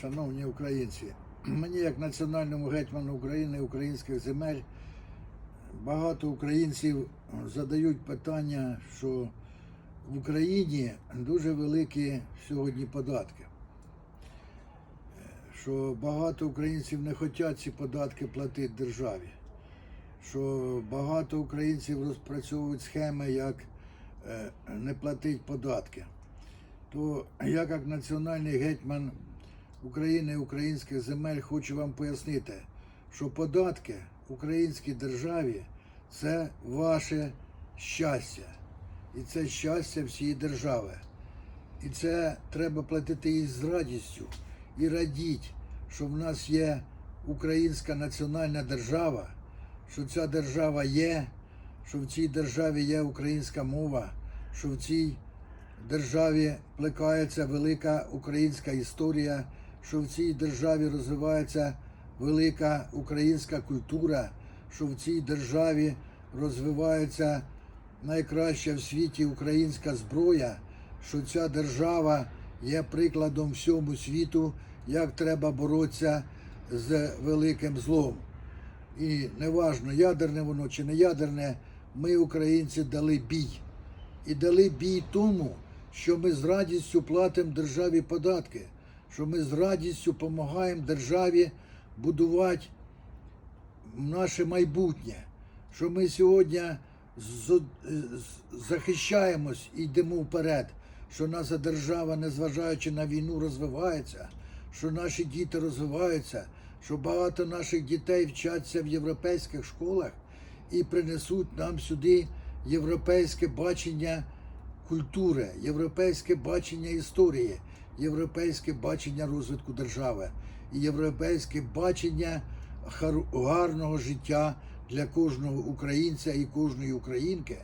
Шановні українці, мені як національному гетьману України, українських земель, багато українців задають питання, що в Україні дуже великі сьогодні податки. Що багато українців не хочуть ці податки платити державі. Що багато українців розпрацьовують схеми, як е, не платити податки. То я, як національний гетьман України і українських земель, хочу вам пояснити, що податки українській державі це ваше щастя. І це щастя всієї держави. І це треба платити із радістю і радіть, що в нас є українська національна держава, що ця держава є, що в цій державі є українська мова, що в цій державі плекається велика українська історія, що в цій державі розвивається велика українська культура, що в цій державі розвивається найкраща в світі українська зброя, що ця держава є прикладом всьому світу, як треба боротися з великим злом. І неважно, ядерне воно чи не ядерне, ми, українці, дали бій. І дали бій тому, що ми з радістю платимо державі податки, що ми з радістю допомагаємо державі будувати наше майбутнє, що ми сьогодні захищаємось і йдемо вперед, що наша держава, незважаючи на війну, розвивається, що наші діти розвиваються, що багато наших дітей вчаться в європейських школах і принесуть нам сюди європейське бачення культури, європейське бачення історії, європейське бачення розвитку держави і європейське бачення гарного життя для кожного українця і кожної українки.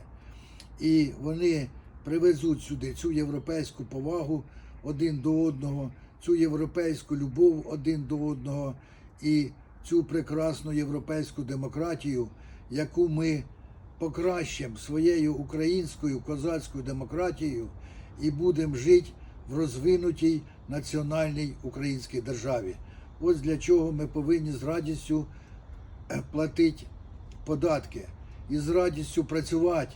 І вони привезуть сюди цю європейську повагу один до одного, цю європейську любов один до одного і цю прекрасну європейську демократію, яку ми покращимо своєю українською козацькою демократією і будемо жити в розвинутій національній українській державі. Ось для чого ми повинні з радістю е, платити податки і з радістю працювати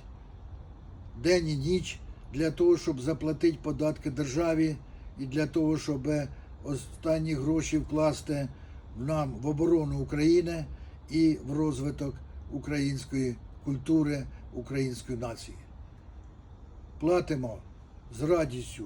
день і ніч для того, щоб заплатити податки державі і для того, щоб останні гроші вкласти нам в оборону України і в розвиток української культури, української нації. Платимо з радістю